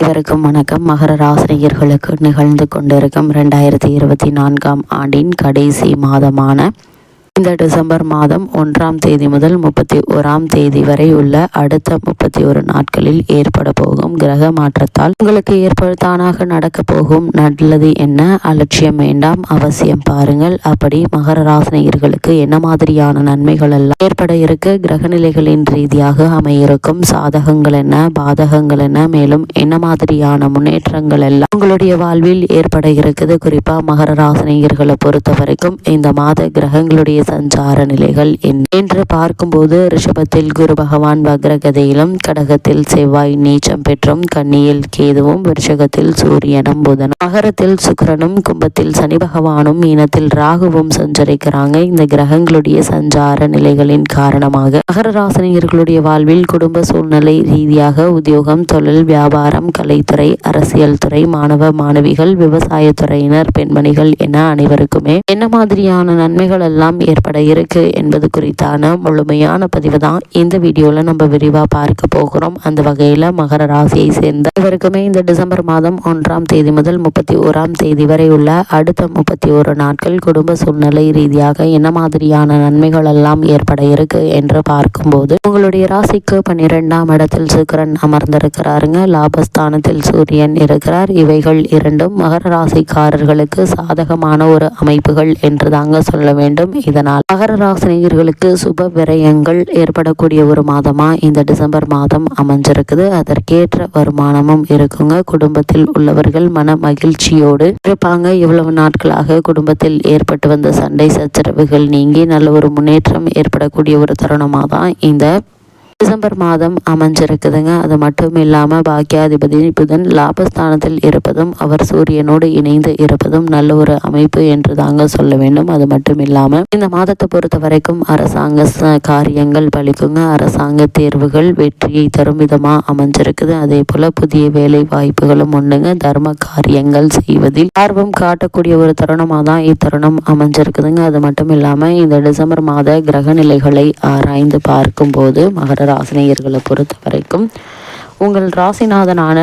இவருக்கும் வணக்கம். மகர ராசினியர்களுக்கு நிகழ்ந்து கொண்டிருக்கும் ரெண்டாயிரத்தி இருபத்தி நான்காம் ஆண்டின் கடைசி மாதமான இந்த டிசம்பர் மாதம் ஒன்றாம் தேதி முதல் முப்பத்தி ஓராம் தேதி வரை உள்ள அடுத்த முப்பத்தி ஒரு நாட்களில் ஏற்பட போகும் கிரக மாற்றத்தால் உங்களுக்கு ஏற்பட தானாக நடக்க போகும் நல்லது என்ன? அலட்சியம் வேண்டாம். அவசியம் பாருங்கள். அப்படி மகர ராசினியர்களுக்கு என்ன மாதிரியான நன்மைகள் எல்லாம் ஏற்பட இருக்க? கிரகநிலைகளின் ரீதியாக அமையிருக்கும் சாதகங்கள் என்ன? பாதகங்கள் என்ன? மேலும் என்ன மாதிரியான முன்னேற்றங்கள் எல்லாம் உங்களுடைய வாழ்வில் ஏற்பட இருக்குது? குறிப்பா மகர ராசினியர்களை பொறுத்த வரைக்கும் இந்த மாத கிரகங்களுடைய சஞ்சார நிலைகள் என்று பார்க்கும்போது ரிஷபத்தில் குரு பகவான் வக்ரகதையிலும் கடகத்தில் செவ்வாய் நீச்சம் பெற்றும் கன்னியில் கேதுவும் விருஷகத்தில் சூரியனும் புதனும் மகரத்தில் சுக்கரனும் கும்பத்தில் சனி பகவானும் மீனத்தில் ராகுவும் சஞ்சரிக்கிறாங்க. இந்த கிரகங்களுடைய சஞ்சார நிலைகளின் காரணமாக மகர ராசினியர்களுடைய வாழ்வில் குடும்ப சூழ்நிலை ரீதியாக உத்தியோகம் தொழில் வியாபாரம் கலைத்துறை அரசியல் துறை மாணவ மாணவிகள் விவசாயத்துறையினர் பெண்மணிகள் என அனைவருக்குமே என்ன மாதிரியான நன்மைகள் எல்லாம் ஏற்பட இருக்கு என்பது குறித்தான முழுமையான பதிவு தான் இந்த வீடியோவில் நம்ம விரிவாக பார்க்க போகிறோம். அந்த வகையில் மகர ராசியை சேர்ந்த இவருக்குமே இந்த டிசம்பர் மாதம் ஒன்றாம் தேதி முதல் முப்பத்தி ஓராம் தேதி வரை உள்ள அடுத்த முப்பத்தி ஒரு நாட்கள் குடும்ப சூழ்நிலை ரீதியாக என்ன மாதிரியான நன்மைகள் எல்லாம் ஏற்பட இருக்கு என்று பார்க்கும்போது உங்களுடைய ராசிக்கு பன்னிரெண்டாம் இடத்தில் சுக்கரன் அமர்ந்திருக்கிறாருங்க. லாபஸ்தானத்தில் சூரியன் இருக்கிறார். இவைகள் இரண்டும் மகர ராசிக்காரர்களுக்கு சாதகமான ஒரு அமைப்புகள் என்று தாங்க சொல்ல வேண்டும். இதை இதனால் மகர ராசினியர்களுக்கு சுப விரயங்கள் ஏற்படக்கூடிய ஒரு மாதமா இந்த டிசம்பர் மாதம் அமைஞ்சிருக்குது. அதற்கேற்ற வருமானமும் இருக்குங்க. குடும்பத்தில் உள்ளவர்கள் மன மகிழ்ச்சியோடு இருப்பாங்க. இவ்வளவு நாட்களாக குடும்பத்தில் ஏற்பட்டு வந்த சண்டை சச்சரவுகள் நீங்கி நல்ல ஒரு முன்னேற்றம் ஏற்படக்கூடிய ஒரு தருணமாக தான் இந்த டிசம்பர் மாதம் அமைஞ்சிருக்குதுங்க. அது மட்டும் இல்லாமல் பாக்கியாதிபதி புதன் லாபஸ்தானத்தில் இருப்பதும் அவர் சூரியனோடு இணைந்து இருப்பதும் நல்ல ஒரு அமைப்பு என்று தாங்க சொல்ல வேண்டும். அது மட்டும் இல்லாமல் இந்த மாதத்தை பொறுத்த வரைக்கும் அரசாங்க காரியங்கள் பழிக்குங்க. அரசாங்க தேர்வுகள் வெற்றியை தரும் விதமாக அமைஞ்சிருக்குது. அதே போல புதிய வேலை வாய்ப்புகளும் ஒண்ணுங்க தர்ம காரியங்கள் செய்வதில் ஆர்வம் காட்டக்கூடிய ஒரு தருணமாக தான் இத்தருணம் அமைஞ்சிருக்குதுங்க. அது மட்டும் இல்லாமல் இந்த டிசம்பர் மாத கிரக நிலைகளை ஆராய்ந்து பார்க்கும்போது மகர ராசினியர்களை பொறுத்த வரைக்கும் உங்கள் ராசிநாதனான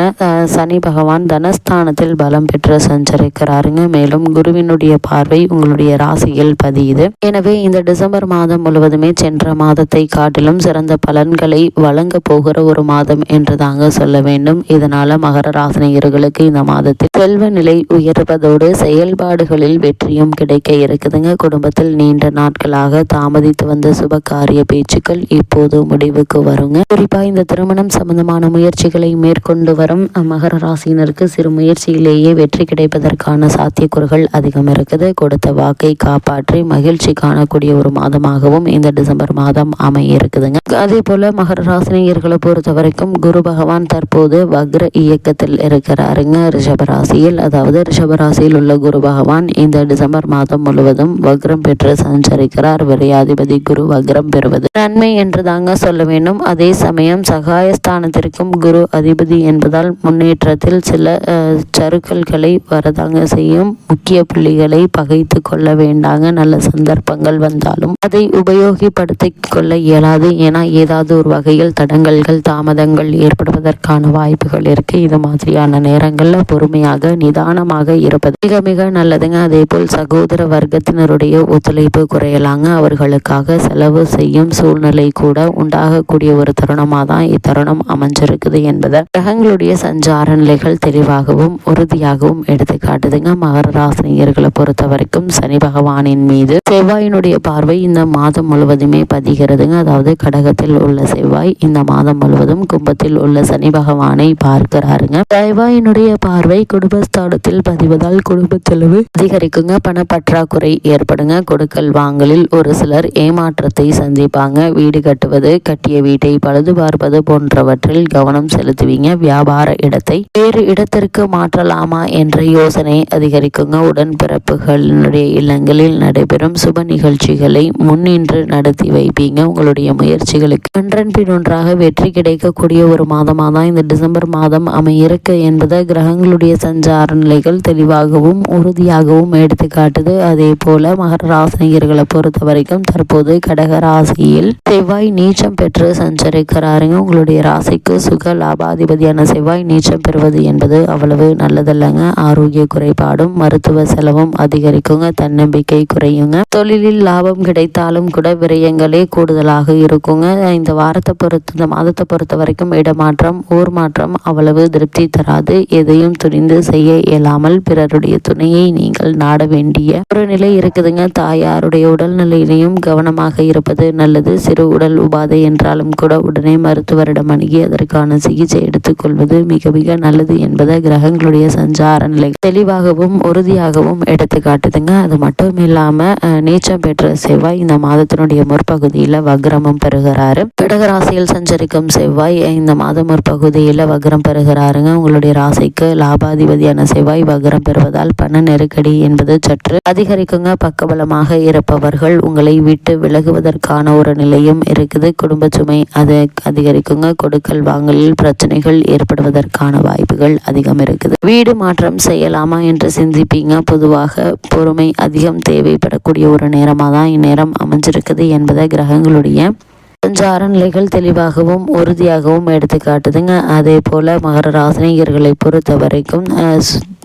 சனி பகவான் தனஸ்தானத்தில் பலம் பெற்று சஞ்சரிக்கிறாருங்க. மேலும் குருவினுடைய பார்வை உங்களுடைய ராசியில் பதியுது. எனவே இந்த டிசம்பர் மாதம் முழுவதுமே சென்ற மாதத்தை காட்டிலும் சிறந்த பலன்களை வழங்க போகிற ஒரு மாதம் என்று தாங்க சொல்ல வேண்டும். இதனால மகர ராசினியர்களுக்கு இந்த மாதத்தில் செல்வ நிலை உயர்வதோடு செயல்பாடுகளில் வெற்றியும் கிடைக்க இருக்குதுங்க. குடும்பத்தில் நீண்ட நாட்களாக தாமதித்து வந்த சுப காரிய பேச்சுக்கள் இப்போது முடிவுக்கு வருங்க. குறிப்பா இந்த திருமணம் சம்பந்தமான முயற்சி முயற்சிகளை மேற்கொண்டு வரும் மகர ராசியினருக்கு சிறு முயற்சியிலேயே வெற்றி கிடைப்பதற்கான சாத்தியக்கூறுகள் அதிகம் இருக்குது. கொடுத்த வாக்கை காப்பாற்றி மகிழ்ச்சி காணக்கூடிய ஒரு மாதமாகவும் இந்த டிசம்பர் மாதம் அமைய இருக்குதுங்க. அதே போல மகர ராசினியர்களை பொறுத்த வரைக்கும் குரு பகவான் தற்போது வக்ர இயக்கத்தில் இருக்கிறாருங்க. ரிஷபராசியில் அதாவது ரிஷபராசியில் உள்ள குரு பகவான் இந்த டிசம்பர் மாதம் முழுவதும் வக்ரம் பெற்று சஞ்சரிக்கிறார். விரையாதிபதி குரு வக்ரம் பெறுவது நன்மை என்று தாங்க சொல்ல வேண்டும். அதே சமயம் சகாயஸ்தானத்திற்கும் குரு அதிபதி என்பதால் முன்னேற்றத்தில் சில சறுக்கல்களை வரதாங்க செய்யும். முக்கிய புள்ளிகளை பகைத்து கொள்ள வேண்டாங்க. நல்ல சந்தர்ப்பங்கள் வந்தாலும் அதை உபயோகப்படுத்திக் கொள்ள இயலாது. ஏன்னா ஏதாவது ஒரு வகையில் தடங்கல்கள் தாமதங்கள் ஏற்படுவதற்கான வாய்ப்புகள் இருக்கு. இது மாதிரியான நேரங்களில் பொறுமையாக நிதானமாக இருப்பது மிக மிக நல்லதுங்க. அதே போல் சகோதர வர்க்கத்தினருடைய ஒத்துழைப்பு குறையலாங்க. அவர்களுக்காக செலவு செய்யும் சூழ்நிலை கூட உண்டாகக்கூடிய ஒரு தருணமாக தான் இத்தருணம் அமைஞ்சிருக்கு. இருக்குது என்பதை கிரகங்களுடைய சஞ்சார நிலைகள் தெளிவாகவும் உறுதியாகவும் எடுத்து காட்டுதுங்க. மகர ராசினியர்களை பொறுத்த வரைக்கும் சனி பகவானின் மீது செவ்வாயினுடைய பார்வை இந்த மாதம் முழுவதுமே பதிகிறதுங்க. அதாவது கடகத்தில் உள்ள செவ்வாய் இந்த மாதம் முழுவதும் கும்பத்தில் உள்ள சனி பகவானை பார்க்கிறாருங்க. செவ்வாயினுடைய பார்வை குடும்பஸ்தானத்தில் பதிவதால் குடும்ப செலவு அதிகரிக்குங்க. பண பற்றாக்குறை ஏற்படுங்க. கொடுக்கல் வாங்கலில் ஒரு சிலர் ஏமாற்றத்தை சந்திப்பாங்க. வீடு கட்டுவது கட்டிய வீட்டை பழுது பார்ப்பது போன்றவற்றில் கவனம் கவனம் செலுத்துவீங்க. வியாபார இடத்தை வேறு இடத்திற்கு மாற்றலாமா என்ற யோசனை அதிகரிக்குங்க. உடன்பிறப்புகளினுடைய இல்லங்களில் நடைபெறும் சுப நிகழ்ச்சிகளை முன்னின்று நடத்தி வைப்பீங்க. உங்களுடைய முயற்சிகளுக்கு ஒன்றன் பின் ஒன்றாக வெற்றி கிடைக்கக்கூடிய ஒரு மாதமாக தான் இந்த டிசம்பர் மாதம் அமையிருக்கு என்பதை கிரகங்களுடைய சஞ்சார நிலைகள் தெளிவாகவும் உறுதியாகவும் எடுத்து காட்டுது. அதே போல மகர ராசினியர்களை பொறுத்த வரைக்கும் தற்போது கடக ராசியில் செவ்வாய் நீச்சம் பெற்று சஞ்சரிக்கிறாருங்க. உங்களுடைய ராசிக்கு சுக லாபாதிபதியான செவ்வாய் நீச்சம் பெறுவது என்பது அவ்வளவு நல்லதல்லங்க. ஆரோக்கிய குறைபாடும் மருத்துவ செலவும் அதிகரிக்குங்க. தன்னம்பிக்கை குறையுங்க. தொழிலில் லாபம் கிடைத்தாலும் கூட விரயங்களே கூடுதலாக இருக்குங்க. இந்த வாரத்தை பொறுத்து இந்த மாதத்தை பொறுத்த வரைக்கும் இடமாற்றம் ஊர் மாற்றம் அவ்வளவு திருப்தி தராது. எதையும் துணிந்து செய்ய இயலாமல் பிறருடைய துணையை நீங்கள் நாட வேண்டிய ஒரு நிலை இருக்குதுங்க. தாயாருடைய உடல்நிலையிலையும் கவனமாக இருப்பது நல்லது. சிறு உடல் உபாதை என்றாலும் கூட உடனே மருத்துவரிடம் அணுகி அதற்கான சிகிச்சை எடுத்துக்கொள்வது மிக மிக நல்லது என்பதை கிரகங்களுடைய சஞ்சார நிலை தெளிவாகவும் உறுதியாகவும் எடுத்து காட்டுதுங்க. அது மட்டும் இல்லாம நீச்சம் பெற்ற செவ்வாய் இந்த மாதத்தினுடைய முற்பகுதியில் வக்ரமும் பெறுகிறாரு. கடகராசியில் சஞ்சரிக்கும் செவ்வாய் இந்த மாத முற்பகுதியில் வக்ரம் பெறுகிறாருங்க. உங்களுடைய ராசிக்கு லாபாதிபதியான செவ்வாய் வக்ரம் பெறுவதால் பண நெருக்கடி என்பது சற்று அதிகரிக்குங்க. பக்கபலமாக இருப்பவர்கள் உங்களை விட்டு விலகுவதற்கான ஒரு நிலையும் இருக்குது. குடும்ப சுமை அதை அதிகரிக்குங்க. கொடுக்கல் வாங்கலில் பிரச்சனைகள் ஏற்படுவதற்கான வாய்ப்புகள் அதிகம் இருக்குது. வீடு மாற்றம் செய்யலாமா என்று சிந்திப்பீங்க. பொதுவாக பொறுமை அதிகம் தேவைப்படக்கூடிய ஒரு நேரமாக தான் இந்நேரம் அமைஞ்சிருக்குது என்பதை கிரகங்களுடைய சஞ்சார நிலைகள் தெளிவாகவும் உறுதியாகவும் எடுத்து காட்டுதுங்க அதே போல மகர ராசினியர்களை பொறுத்த வரைக்கும்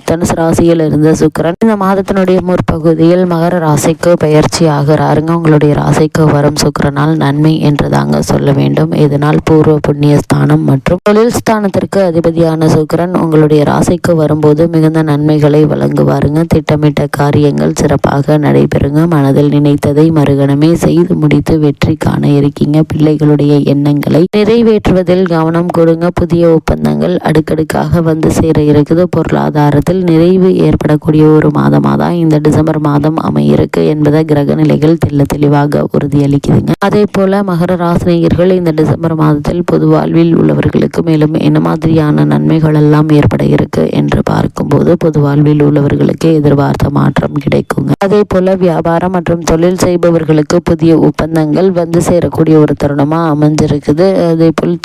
தனுசு ராசியில் இருந்த சுக்கரன் இந்த மாதத்தினுடைய முற்பகுதியில் மகர ராசிக்கு பயிற்சி ஆகிறாருங்க. உங்களுடைய ராசிக்கு வரும் சுக்கரனால் நன்மை என்று தாங்க சொல்ல வேண்டும். இதனால் பூர்வ புண்ணிய ஸ்தானம் மற்றும் தொழில் ஸ்தானத்திற்கு அதிபதியான சுக்கரன் உங்களுடைய ராசிக்கு வரும்போது மிகுந்த நன்மைகளை வழங்குவாருங்க. திட்டமிட்ட காரியங்கள் சிறப்பாக நடைபெறுங்க. மனதில் நினைத்ததை மறுகணமே செய்து முடித்து வெற்றி காண இருக்கீங்க. பிள்ளைகளுடைய எண்ணங்களை நிறைவேற்றுவதில் கவனம் கொடுங்க. புதிய ஒப்பந்தங்கள் அடுக்கடுக்காக வந்து சேர இருக்குது. பொருளாதாரத்தில் வாழ்க்கையில் நிறைவு ஏற்படக்கூடிய ஒரு மாதமாக தான் இந்த டிசம்பர் மாதம் அமையிருக்கு என்பதை கிரக நிலைகள் தெல்ல தெளிவாக உறுதியளிக்குதுங்க. அதே போல மகர ராசினியர்கள் இந்த டிசம்பர் மாதத்தில் பொது வாழ்வில் உள்ளவர்களுக்கு மேலும் என்ன மாதிரியான நன்மைகள் எல்லாம் ஏற்பட இருக்கு என்று பார்க்கும்போது பொது வாழ்வில் உள்ளவர்களுக்கு எதிர்பார்த்த மாற்றம் கிடைக்குங்க. அதே போல வியாபாரம் மற்றும் தொழில் செய்பவர்களுக்கு புதிய ஒப்பந்தங்கள் வந்து சேரக்கூடிய ஒரு தருணமாக அமைஞ்சிருக்குது. அதே போல்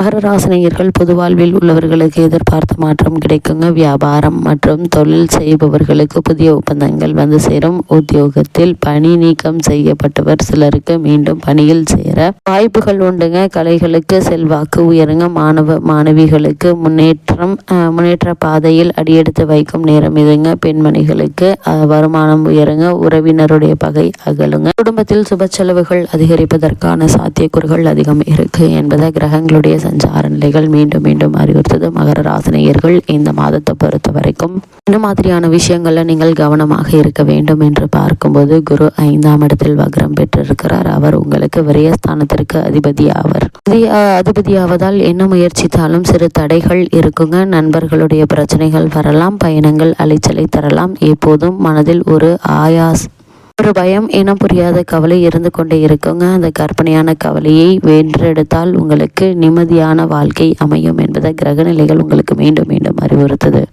மகர பொது வாழ்வில் உள்ளவர்களுக்கு எதிர்பார்த்த மாற்றம் கிடைக்குங்க. வியாபாரம் மற்றும் தொழில் செய்பவர்களுக்கு புதிய ஒப்பந்தங்கள் வந்து சேரும். உத்தியோகத்தில் பணி நீக்கம் செய்யப்பட்டவர் சிலருக்கு மீண்டும் பணியில் சேர வாய்ப்புகள் உண்டுங்க. கலைகளுக்கு செல்வாக்கு உயருங்க. மாணவ மாணவிகளுக்கு முன்னேற்றம் முன்னேற்ற பாதையில் அடியெடுத்து வைக்கும் நேரம் இதுங்க. பெண்மணிகளுக்கு வருமானம் உயருங்க. உறவினருடைய பகை அகலுங்க. குடும்பத்தில் சுப செலவுகள் அதிகரிப்பதற்கான சாத்தியக்கூறுகள் அதிகம் இருக்கு என்பதை கிரகங்கள் கிரகங்களுடைய சஞ்சார நிலைகள் மீண்டும் மீண்டும் அறிவுறுத்தது. மகர ராசினியர்கள் இந்த மாதத்தை பொறுத்த வரைக்கும் இந்த மாதிரியான விஷயங்கள்ல நீங்கள் கவனமாக இருக்க வேண்டும் என்று பார்க்கும்போது குரு ஐந்தாம் இடத்தில் வக்ரம் பெற்றிருக்கிறார். அவர் உங்களுக்கு விரயஸ்தானத்திற்கு அதிபதி ஆவர். அதிபதியாவதால் என்ன முயற்சித்தாலும் சிறு தடைகள் இருக்குங்க. நண்பர்களுடைய பிரச்சனைகள் வரலாம் பயணங்கள் அலைச்சலை தரலாம். எப்போதும் மனதில் ஒரு ஆயாஸ் ஒரு பயம் இனம் புரியாத கவலை இருந்து கொண்டே இருக்குங்க. அந்த கற்பனையான கவலையை வென்றெடுத்தால் உங்களுக்கு நிம்மதியான வாழ்க்கை அமையும் என்பதை கிரகநிலைகள் உங்களுக்கு மீண்டும் மீண்டும் அறிவுறுத்துது.